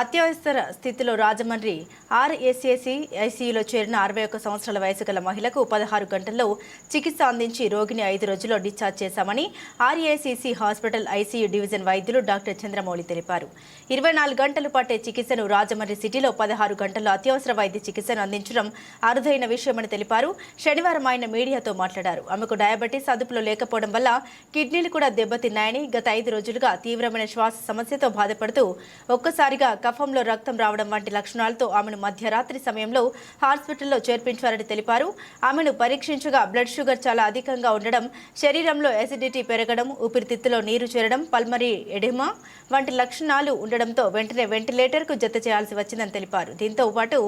అత్యవసర స్థితిలో రాజమండ్రి ఆర్ఎస్ఏసి ఐసీయూలో చేరిన అరవై ఒక్క సంవత్సరాల వయసు గల మహిళకు పదహారు గంటల్లో చికిత్స అందించి రోగిని ఐదు రోజుల్లో డిశ్చార్జ్ చేశామని ఆర్ఏసీసీ హాస్పిటల్ ఐసీయూ డివిజన్ వైద్యులు డాక్టర్ చంద్రమౌళి తెలిపారు. ఇరవై నాలుగు గంటలు పట్టే చికిత్సను రాజమండ్రి సిటీలో పదహారు గంటల్లో అత్యవసర వైద్య చికిత్సను అందించడం అరుదైన విషయమని తెలిపారు. శనివారం ఆయన మీడియాతో మాట్లాడారు. ఆమెకు డయాబెటీస్ అదుపులో లేకపోవడం వల్ల కిడ్నీలు కూడా దెబ్బతిన్నాయని గత ఐదు రోజులుగా తీవ్రమైన శ్వాస సమస్యతో బాధపడుతూ ఒక్కసారిగా కఫంలో రక్తం రావడం వంటి లక్షణాలతో ఆమెను మధ్యరాత్రి సమయంలో హాస్పిటల్లో చేర్పించారని తెలిపారు. ఆమెను పరీక్షించగా బ్లడ్ షుగర్ చాలా అధికంగా ఉండడం శరీరంలో ఎసిడిటీ పెరగడం ఊపిరితిత్తులో నీరు చేరడం పల్మరీ ఎడెమా వంటి లక్షణాలు ఉండడంతో వెంటనే వెంటిలేటర్కు జత చేయాల్సి వచ్చిందని తెలిపారు. దీంతో పాటు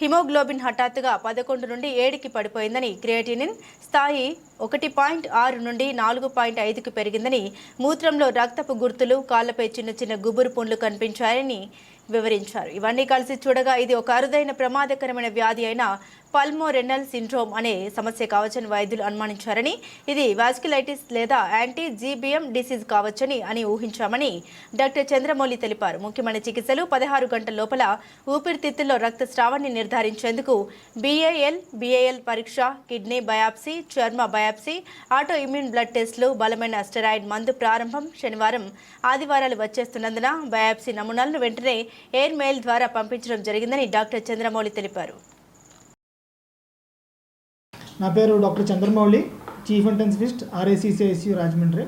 హిమోగ్లోబిన్ హఠాత్తుగా పదకొండు నుండి ఏడుకి పడిపోయిందని క్రియేటినిన్ స్థాయి ఒకటి పాయింట్ ఆరు నుండి నాలుగు పాయింట్ ఐదుకు పెరిగిందని మూత్రంలో రక్తపు గుర్తులు కాళ్ళపై చిన్న చిన్న గుబురు పుండ్లు కనిపించాయని వివరించారు. ఇవన్నీ కలిసి చూడగా ఇది ఒక అరుదైన ప్రమాదకరమైన వ్యాధి అయిన పల్మోరెనల్ సిండ్రోమ్ అనే సమస్య కావచ్చని వైద్యులు అనుమానించారని ఇది వాస్కులైటిస్ లేదా యాంటీ జీబీఎం డిసీజ్ కావచ్చని అని ఊహించామని డాక్టర్ చంద్రమౌళి తెలిపారు. ముఖ్యమైన చికిత్సలు పదహారు గంటల లోపల ఊపిరితిత్తుల్లో రక్తస్రావాన్ని నిర్ధారించేందుకు బీఏఎల్ బీఏఎల్ పరీక్ష కిడ్నీ బయాప్సీ చర్మ బయాప్సీ ఆటో ఇమ్యూన్ బ్లడ్ టెస్టులు బలమైన స్టెరాయిడ్ మందు ప్రారంభం శనివారం ఆదివారాలు వచ్చేస్తున్నందున బయాప్సీ నమూనాలను వెంటనే ఎయిర్ మెయిల్ ద్వారా పంపించడం జరిగిందని డాక్టర్ చంద్రమౌళి తెలిపారు. నా పేరు doctor Chandramouli chief intensivist RACC ICU Rajahmundry.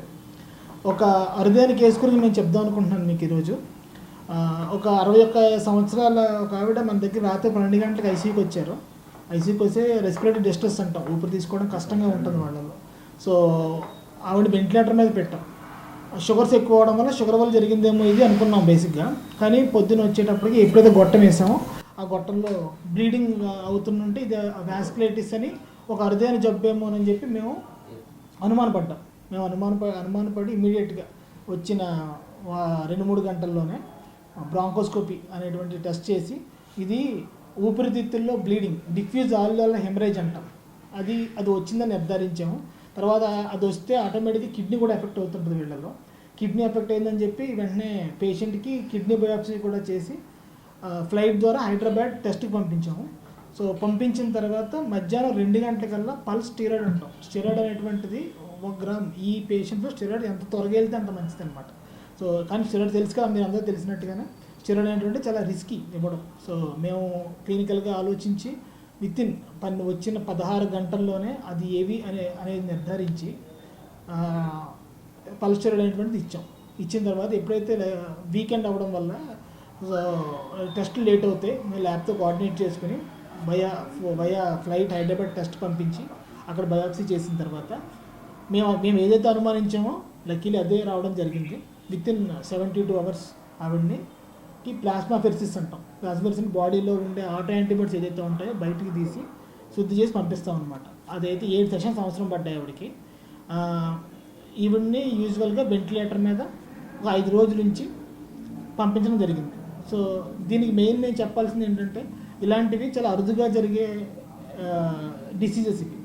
ఒక అరుదైన కేసు గురించి నేను చెప్దాం అనుకుంటున్నాను మీకు ఈరోజు. ఒక అరవై ఒక్క సంవత్సరాల ఒక ఆవిడ మన దగ్గర రాత్రి పన్నెండు గంటలకు ఐసీయూకి వచ్చారు. ఐసీయూకి వస్తే రెస్పిరేటరీ డిస్ట్రెస్ అంటాం ఊపిరి తీసుకోవడం కష్టంగా ఉంటుంది వాళ్ళలో సో ఆవిడ వెంటిలేటర్ మీద పెట్టాం. షుగర్స్ ఎక్కువ అవడం వల్ల షుగర్ వల్ల జరిగిందేమో ఇది అనుకున్నాం బేసిక్గా కానీ పొద్దున వచ్చేటప్పటికి ఎప్పుడైతే గొట్టం వేసామో ఆ గొట్టంలో బ్లీడింగ్ అవుతుంటే ఇది వ్యాస్కులైటిస్ అని ఒక అరుదైన జబ్బేమో అని చెప్పి మేము అనుమానపడ్డాం. మేము అనుమానప అనుమానపడి ఇమీడియట్గా వచ్చిన రెండు మూడు గంటల్లోనే బ్రాంకోస్కోపీ అనేటువంటి టెస్ట్ చేసి ఇది ఊపిరితిత్తుల్లో బ్లీడింగ్ డిఫ్యూజ్ ఆల్ హెమరేజ్ అంటాం. అది అది వచ్చిందని నిర్ధారించాము. తర్వాత అది వస్తే ఆటోమేటిక్గా కిడ్నీ కూడా ఎఫెక్ట్ అవుతుంటుంది వీళ్ళలో కిడ్నీ ఎఫెక్ట్ అయిందని చెప్పి వెంటనే పేషెంట్కి కిడ్నీ బయాప్సీ కూడా చేసి ఫ్లైట్ ద్వారా హైదరాబాద్ టెస్ట్కి పంపించాము. సో పంపించిన తర్వాత మధ్యాహ్నం రెండు గంటలకల్లా పల్స్ స్టీరాయిడ్ అంటాం. స్టీరాయిడ్ అనేటువంటిది ఒక గ్రామ్. ఈ పేషెంట్లో స్టీరాయిడ్ ఎంత త్వరగా వెళ్తే అంత మంచిది అనమాట సో కానీ స్టీరాయిడ్ తెలుసు కదా మీరు అందరూ తెలిసినట్టుగానే స్టీరాయిడ్ అనేటువంటి చాలా రిస్కీ ఇవ్వడం. సో మేము క్లినికల్గా ఆలోచించి విత్ ఇన్ పన్ను వచ్చిన పదహారు గంటల్లోనే అది ఏవి అనే అనేది నిర్ధారించి పల్స్టెరాయిడ్ అనేటువంటిది ఇచ్చాం. ఇచ్చిన తర్వాత ఎప్పుడైతే వీకెండ్ అవ్వడం వల్ల టెస్ట్లు లేట్ అవుతాయి మేము ల్యాబ్తో కోఆర్డినేట్ చేసుకుని via via flight Hyderabad test పంపించి అక్కడ బయాప్సీ చేసిన తర్వాత మేము మేము ఏదైతే అనుమానించామో లక్కీలీ అదే రావడం జరిగింది. With in seventy two hours ఆవిడ్ని కి ప్లాస్మా ఫెర్సిస్ అంటాం. ప్లాస్మా ఫెర్సిస్ బాడీలో ఉండే ఆటో యాంటీబాడీస్ ఏదైతే ఉంటాయో బయటికి తీసి శుద్ధి చేసి పంపిస్తాం అనమాట అదైతే ఏడు సెషన్స్ అవసరం పడ్డాయి ఆవిడకి. ఈవిడ్ని యూజువల్గా వెంటిలేటర్ మీద ఒక ఐదు రోజుల నుంచి పంపించడం జరిగింది. సో దీనికి మెయిన్ నేను చెప్పాల్సింది ఏంటంటే ఇలాంటివి చాలా అరుదుగా జరిగే డిసీజెస్ ఇవి.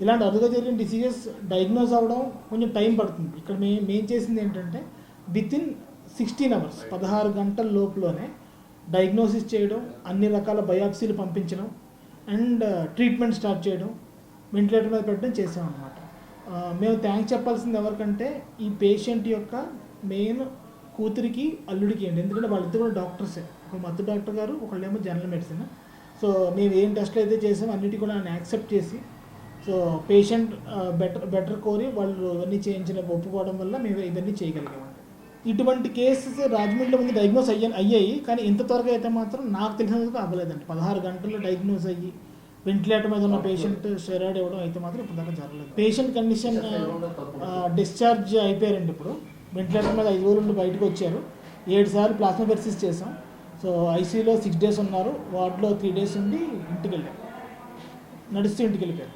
ఇలాంటి అరుదుగా జరిగిన డిసీజెస్ డయాగ్నోస్ అవ్వడం కొంచెం టైం పడుతుంది. ఇక్కడ మే మేం చేసింది ఏంటంటే విత్ ఇన్ సిక్స్టీన్ అవర్స్ పదహారు గంటల లోపులోనే డయాగ్నోసిస్ చేయడం అన్ని రకాల బయాప్సీలు పంపించడం అండ్ ట్రీట్మెంట్ స్టార్ట్ చేయడం వెంటిలేటర్ మీద పెట్టడం చేసామన్నమాట ఆ, మేము థ్యాంక్స్ చెప్పాల్సింది ఎవరికంటే ఈ పేషెంట్ యొక్క మెయిన్ కూతురికి అల్లుడికి అండి. ఎందుకంటే వాళ్ళిద్దరు కూడా డాక్టర్సే ఒక మత్తు డాక్టర్ గారు ఒకళ్ళేమో జనరల్ మెడిసిన్ సో మేము ఏం టెస్ట్లు అయితే చేసామో అన్నిటి కూడా ఆయన యాక్సెప్ట్ చేసి సో పేషెంట్ బెటర్ బెటర్ కోరి వాళ్ళు ఇవన్నీ చేయించిన ఒప్పుకోవడం వల్ల మేము ఇవన్నీ చేయగలిగామండి ఇటువంటి కేసెస్ రాజమండ్రిలో ముందు డయాగ్నోస్ అయ్యా అయ్యాయి కానీ ఇంత త్వరగా అయితే మాత్రం నాకు తెలిసినందుకు అవ్వలేదండి. పదహారు గంటల్లో డయాగ్నోస్ అయ్యి వెంటిలేటర్ మీద ఉన్న పేషెంట్ స్టెరాయిడ్ ఇవ్వడం అయితే మాత్రం ఇప్పుడు దాకా జరగలేదు. పేషెంట్ కండిషన్ డిశ్చార్జ్ అయిపోయారండి ఇప్పుడు. వెంటిలేటర్ మీద ఐదు రోజులు బయటకు వచ్చారు. ఏడు సార్లు ప్లాస్మా పెర్సిస్ చేసాం సో ఐసీలో సిక్స్ డేస్ ఉన్నారు వార్డులో త్రీ డేస్ ఉండి ఇంటికి వెళ్ళారు నడుస్తూ ఇంటికి వెళ్ళిపోయారు